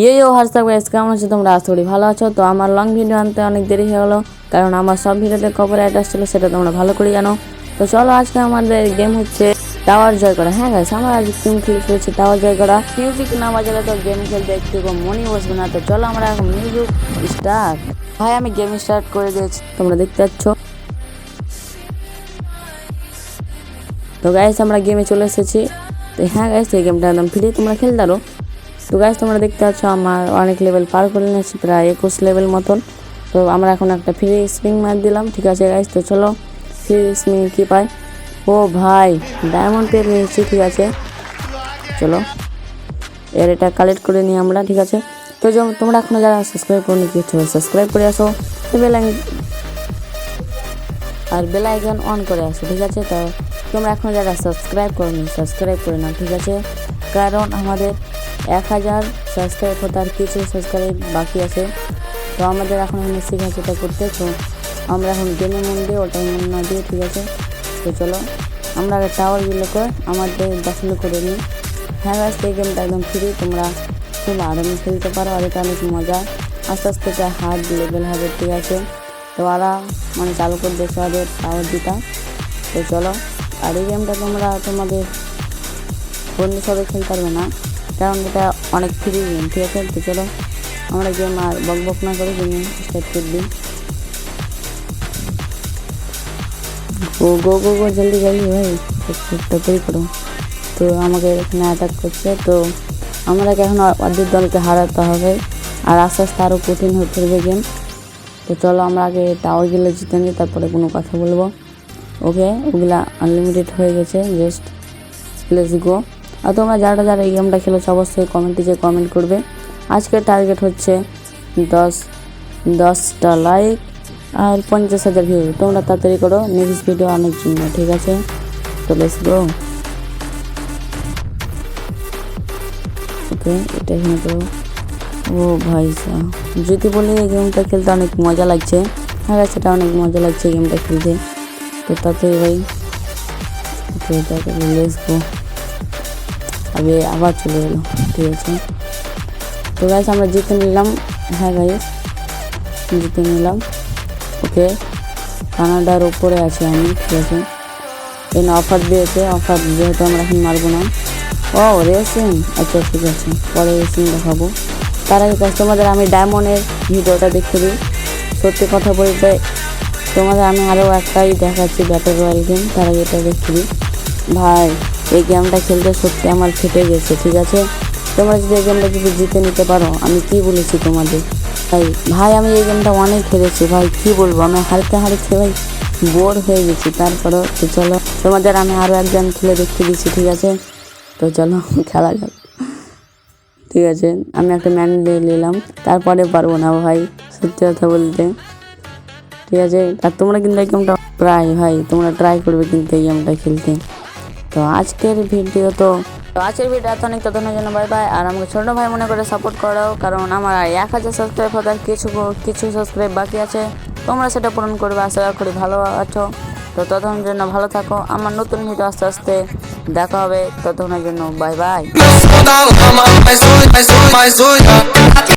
ইয়ে ইয়ে WhatsApp guys কেমন আছো তোমরা? আশা করি ভালো আছো। তো আমার লং ভিডিও আনতে অনেক দেরি হয়ে গেলো, কারণ আমার সব ভিডিওতে কভার অ্যাটাচ ছিল, সেটা তোমরা ভালো করে জানো। তো চলো, আজকে আমাদের গেম হচ্ছে টাওয়ার জয় করা হ্যাঁ গাইস আমরা আজ গেম খেলে ফেলেছি টাওয়ার জয় করা মিউজিক না বাজালে তো গেম খেলতে একটু মনই বসবে না। তো চলো, আমরা এখন মিউজিক স্টার্ট ভাই, আমি গেম স্টার্ট করে দিয়েছি, তোমরা দেখতে পাচ্ছ। তো গাইস আমরা গেমে চলে এসেছি। তো হ্যাঁ গাইস এই গেমটা একদম ফ্রি তোমরা খেলতে পারো। তো গাইস তোমরা দেখতে পাচ্ছ আমার অনেক লেভেল পার করে নিয়েছি, প্রায় একুশ লেভেল মতন। তো আমরা এখন একটা ফ্রি স্প্রিং মার দিলাম, ঠিক আছে গাইস তো চলো ফ্রি স্প্রিং কী পাই? ও ভাই ডায়মন্ড পেয়ে নিয়েছি, ঠিক আছে। চলো, এর এটা কালেক্ট করে নিই আমরা, ঠিক আছে? তো তোমরা এখনও যারা সাবস্ক্রাইব করে নি কিছু সাবস্ক্রাইব করে আসো আর বেল আইকন অন করে আসো, ঠিক আছে? তো তোমরা এখন যারা সাবস্ক্রাইব করনি সাবস্ক্রাইব করে নাও, ঠিক আছে? কারণ আমাদের এক হাজার সাবস্ক্রাইব হতে আর কিছু সাবস্ক্রাইব বাকি আছে। তো আমাদের এখন এখানে শেখা সেটা করতে, তো আমরা এখন গেমে মন দিয়ে ওটাই মন না দিয়ে, ঠিক আছে? তো চলো, আমরা আগে টাওয়ারগুলোকে আমাদের দখল করে নিই। হ্যাঁ গাছ এই গেমটা একদম ফ্রি তোমরা খুব আরামে খেলতে পারো, আর এটা অনেক মজা। আস্তে আস্তে এটা হার্ড লেভেল হবে, ঠিক আছে? তো ওরা মানে চালু করে দিয়েছে ওদের টাওয়ার দিটা। তো চলো, আর এই গেমটা তোমরা তোমাদের বন্ধুর সাথে খেলতে পারবে না। কারণ এটা অনেক ফ্রি গেম ঠিক আছে, তো চলো আমরা গেম আর বক বক না করে গেম স্টার্ট করে দিই। ও গো গো গো, জলদি জলদি ভাই তাড়াতাড়ি করো। তো আমাকে এখানে অ্যাটাক করছে, তো আমাদেরকে এখন অর্ধেক দলকে হারাতে হবে। আর আস্তে আস্তে আরও কঠিন হয়ে হবে গেম। তো চলো আমরা আগে টাওয়ারগুলো জিতে নিই, তারপরে কোনো কথা বলব। ওকে ওগুলা আনলিমিটেড হয়ে গেছে জাস্ট প্লেস গো আর তোমরা যারা যারা এই গেমটা খেলেছো, অবশ্যই কমেন্টে যে কমেন্ট করবে। আজকের টার্গেট হচ্ছে দশ, দশটা লাইক আর পঞ্চাশ হাজার ভিউ তোমরা তাড়াতাড়ি করো নেক্সট ভিডিও আনার জন্য, ঠিক আছে? তো লেটস গো ওকে এটা এখানে করো। ও ভাই যদি বলি এই গেমটা খেলতে অনেক মজা লাগছে হ্যাঁ সেটা অনেক মজা লাগছে গেমটা খেলতে। তো তাড়াতাড়ি ভাই। ওকে তাড়াতাড়ি লেটস গো আবে আবার চলে গেলো ঠিক আছে? তো গাইস আমরা জিতে নিলাম। হ্যাঁ গাইস জিতে নিলাম। ওকে, কানাডার ওপরে আছে আমি, ঠিক আছে? এখানে অফার দিয়েছে অফার যেহেতু আমরা এখন মারবো না। ও রেসিং আচ্ছা ঠিক আছে, পরে রেসিং দেখাবো। তার আগে তোমাদের আমি ডায়মন্ডের ভিডিওটা দেখে দিই। সত্যি কথা বলতে, তোমাদের আমি আরও একটাই দেখাচ্ছি ব্যাটার রয়্যাল গেম তার আগে এটা দেখে দিই। ভাই এই গেমটা খেলতে সত্যি আমার ফেটে গেছে, ঠিক আছে? তোমরা যদি এই গেমটা যদি জিতে নিতে পারো, আমি কি বলেছি তোমাদের? ভাই ভাই, আমি এই গেমটা অনেক খেলেছি, ভাই, কি বলব? আমি হারতে হারতে, ভাই, বোর হয়ে গেছি। তারপরও তো চলো, তোমাদের আমি আরও একজন খেলে দেখতে দিচ্ছি, ঠিক আছে? তো চলো, খেলা যাক। ঠিক আছে, আমি একটা ম্যান নিলাম। তারপরে পারব না, ভাই, সত্যি কথা বলতে। ঠিক আছে? আর তোমরা কিন্তু এই গেমটা প্রায়, ভাই, তোমরা ট্রাই করবে কিন্তু এই গেমটা খেলতে। তো আজকের ভিডিও তো তো আজকের ভিডিও এত অনেক ততক্ষণের জন্য বাই বাই আর আমাকে ছোটো ভাই মনে করে সাপোর্ট করো কারণ আমার এক হাজার সাবস্ক্রাইব হতে আর কিছু কিছু সাবস্ক্রাইব বাকি আছে। তোমরা সেটা পূরণ করবে, আশা করি ভালো আছো। তো ততক্ষণের জন্য ভালো থাকো। আমার নতুন ভিডিও আস্তে আস্তে দেখা হবে, ততক্ষণের জন্য বাই বাই